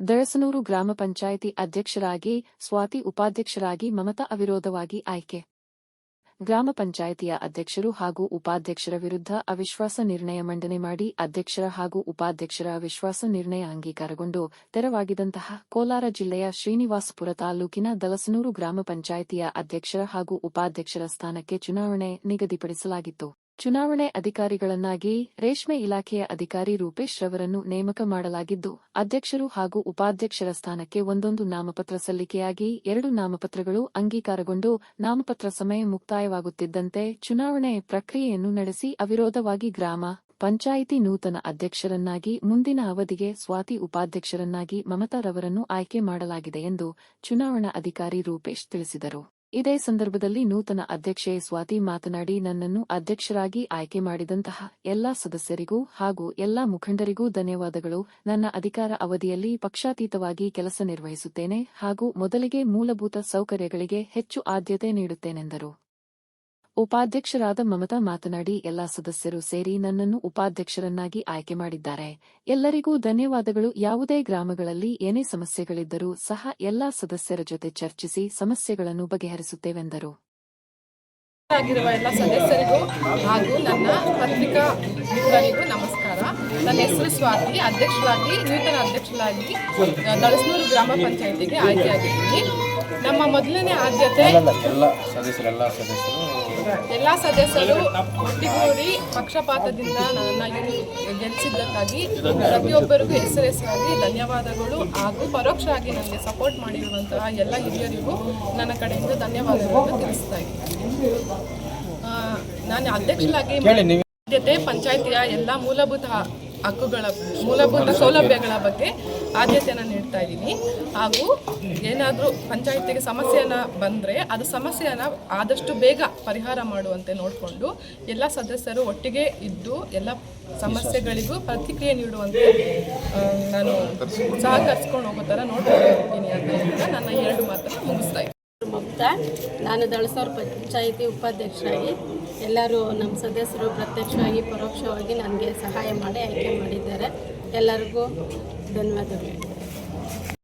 ದಳಸನೂರು ಗ್ರಾಮ ಪಂಚಾಯಿತಿ ಅಧ್ಯಕ್ಷರಾಗಿ, ಸ್ವಾತಿ ಉಪಾಧ್ಯಕ್ಷರಾಗಿ, ಮಮತಾ ಅವಿರೋಧವಾಗಿ ಆಯ್ಕೆ. ಗ್ರಾಮ ಪಂಚಾಯಿತಿಯ ಅಧ್ಯಕ್ಷರು ಹಾಗೂ ಉಪಾಧ್ಯಕ್ಷರ ವಿರುದ್ಧ ಅವಿಶ್ವಾಸ ನಿರ್ಣಯ ಮಂಡನೆ ಮಾಡಿ ಅಧ್ಯಕ್ಷರ ಹಾಗೂ ಉಪಾಧ್ಯಕ್ಷರ ಅವಿಶ್ವಾಸ ನಿರ್ಣಯ ಅಂಗೀಕಾರಗೊಂಡು ತೆರವಾಗಿದಂತಹ ಕೋಲಾರ ಜಿಲ್ಲೆಯ ಶ್ರೀನಿವಾಸಪುರ ತಾಲೂಕಿನ ದಲಸನೂರು ಗ್ರಾಮ ಪಂಚಾಯಿತಿಯ ಅಧ್ಯಕ್ಷರ ಹಾಗೂ ಉಪಾಧ್ಯಕ್ಷರ ಸ್ಥಾನಕ್ಕೆ ಚುನಾವಣೆ ನಿಗದಿಪಡಿಸಲಾಗಿತ್ತು. ಚುನಾವಣೆ ಅಧಿಕಾರಿಗಳನ್ನಾಗಿ ರೇಷ್ಮೆ ಇಲಾಖೆಯ ಅಧಿಕಾರಿ ರೂಪೇಶ್ ರವರನ್ನು ನೇಮಕ ಮಾಡಲಾಗಿದ್ದು, ಅಧ್ಯಕ್ಷರು ಹಾಗೂ ಉಪಾಧ್ಯಕ್ಷರ ಸ್ಥಾನಕ್ಕೆ ಒಂದೊಂದು ನಾಮಪತ್ರ ಸಲ್ಲಿಕೆಯಾಗಿ ಎರಡು ನಾಮಪತ್ರಗಳು ಅಂಗೀಕಾರಗೊಂಡು ನಾಮಪತ್ರ ಸಮಯ ಮುಕ್ತಾಯವಾಗುತ್ತಿದ್ದಂತೆ ಚುನಾವಣೆ ಪ್ರಕ್ರಿಯೆಯನ್ನು ನಡೆಸಿ ಅವಿರೋಧವಾಗಿ ಗ್ರಾಮ, ಪಂಚಾಯಿತಿ ನೂತನ ಅಧ್ಯಕ್ಷರನ್ನಾಗಿ, ಮುಂದಿನ ಅವಧಿಗೆ ಸ್ವಾತಿ ಉಪಾಧ್ಯಕ್ಷರನ್ನಾಗಿ ಮಮತಾ ರವರನ್ನು ಆಯ್ಕೆ ಮಾಡಲಾಗಿದೆ ಎಂದು ಚುನಾವಣಾ ಅಧಿಕಾರಿ ರೂಪೇಶ್ ತಿಳಿಸಿದರು. ಇದೇ ಸಂದರ್ಭದಲ್ಲಿ ನೂತನ ಅಧ್ಯಕ್ಷೆ ಸ್ವಾತಿ ಮಾತನಾಡಿ, ನನ್ನನ್ನು ಅಧ್ಯಕ್ಷರಾಗಿ ಆಯ್ಕೆ ಮಾಡಿದಂತಹ ಎಲ್ಲಾ ಸದಸ್ಯರಿಗೂ ಹಾಗೂ ಎಲ್ಲಾ ಮುಖಂಡರಿಗೂ ಧನ್ಯವಾದಗಳು. ನನ್ನ ಅಧಿಕಾರ ಅವಧಿಯಲ್ಲಿ ಪಕ್ಷಾತೀತವಾಗಿ ಕೆಲಸ ನಿರ್ವಹಿಸುತ್ತೇನೆ ಹಾಗೂ ಮೊದಲಿಗೆ ಮೂಲಭೂತ ಸೌಕರ್ಯಗಳಿಗೆ ಹೆಚ್ಚು ಆದ್ಯತೆ ನೀಡುತ್ತೇನೆಂದರು. ಉಪಾಧ್ಯಕ್ಷರಾದ ಮಮತಾ ಮಾತನಾಡಿ, ಎಲ್ಲಾ ಸದಸ್ಯರು ಸೇರಿ ನನ್ನನ್ನು ಉಪಾಧ್ಯಕ್ಷರನ್ನಾಗಿ ಆಯ್ಕೆ ಮಾಡಿದ್ದಾರೆ. ಎಲ್ಲರಿಗೂ ಧನ್ಯವಾದಗಳು. ಯಾವುದೇ ಗ್ರಾಮಗಳಲ್ಲಿ ಏನೇ ಸಮಸ್ಯೆಗಳಿದ್ದರೂ ಸಹ ಎಲ್ಲಾ ಸದಸ್ಯರ ಜೊತೆ ಚರ್ಚಿಸಿ ಸಮಸ್ಯೆಗಳನ್ನು ಬಗೆಹರಿಸುತ್ತೇವೆಂದರು. ಎಲ್ಲ ಸದಸ್ಯರಿಗೂ ಹಾಗೂ ನನ್ನ ಪತ್ರಿಕಾ ನಮಸ್ಕಾರ. ನನ್ನ ಹೆಸರು ಸ್ವಾತಿ, ಅಧ್ಯಕ್ಷರಾಗಿ, ನೂತನ ಅಧ್ಯಕ್ಷರಾಗಿ ದಳಸ್ನೂರು ಗ್ರಾಮ ಪಂಚಾಯತಿಗೆ ಆಯ್ಕೆಯಾಗಿದ್ದೀನಿ ನಮ್ಮ ಮೊದಲನೇ ಆದ್ಯತೆ ಎಲ್ಲ ಸದಸ್ಯರು ಒಟ್ಟಿಗೂಡಿ ಪಕ್ಷಪಾತದಿಂದ ನನ್ನ ಗೆಲ್ಲಿಸಿದ್ದಕ್ಕಾಗಿ ಪ್ರತಿಯೊಬ್ಬರಿಗೂ ಹೆಸರೆಸರಾಗಿ ಧನ್ಯವಾದಗಳು ಹಾಗೂ ಪರೋಕ್ಷವಾಗಿ ನನಗೆ ಸಪೋರ್ಟ್ ಮಾಡಿರುವಂತಹ ಎಲ್ಲ ಹಿರಿಯರಿಗೂ ನನ್ನ ಕಡೆಯಿಂದ ಧನ್ಯವಾದಗಳನ್ನು ತಿಳಿಸ್ತಾ ಇದ್ದೀನಿ. ನಾನು ಅಧ್ಯಕ್ಷರಾಗಿ ಆದ್ಯತೆ ಪಂಚಾಯಿತಿಯ ಎಲ್ಲ ಮೂಲಭೂತ ಹಕ್ಕುಗಳ, ಮೂಲಭೂತ ಸೌಲಭ್ಯಗಳ ಬಗ್ಗೆ ಆದ್ಯತೆಯನ್ನು ನೀಡ್ತಾ ಇದ್ದೀನಿ. ಹಾಗೂ ಏನಾದರೂ ಪಂಚಾಯಿತಿಗೆ ಸಮಸ್ಯೆನ ಬಂದರೆ ಅದು ಸಮಸ್ಯೆಯನ್ನು ಆದಷ್ಟು ಬೇಗ ಪರಿಹಾರ ಮಾಡುವಂತೆ ನೋಡಿಕೊಂಡು ಎಲ್ಲ ಸದಸ್ಯರು ಒಟ್ಟಿಗೆ ಇದ್ದು ಎಲ್ಲ ಸಮಸ್ಯೆಗಳಿಗೂ ಪ್ರತಿಕ್ರಿಯೆ ನೀಡುವಂತೆ ನಾನು ಸಹಕರಿಸ್ಕೊಂಡು ಹೋಗೋ ಥರ ನೋಡ್ಕೊಂಡು ಹೋಗ್ತೀನಿ ಅಂತ ನನ್ನ ಇದ್ದೀನಿ ಮಮತಾ ನಾನು ದಳಸೂರು ಪಂಚಾಯಿತಿ ಉಪಾಧ್ಯಕ್ಷರಾಗಿ ಎಲ್ಲರೂ ನಮ್ಮ ಸದಸ್ಯರು ಪ್ರತ್ಯಕ್ಷವಾಗಿ, ಪರೋಕ್ಷವಾಗಿ ನನಗೆ ಸಹಾಯ ಮಾಡಿ ಆಯ್ಕೆ ಮಾಡಿದ್ದಾರೆ. ಎಲ್ಲರಿಗೂ ಧನ್ಯವಾದಗಳು.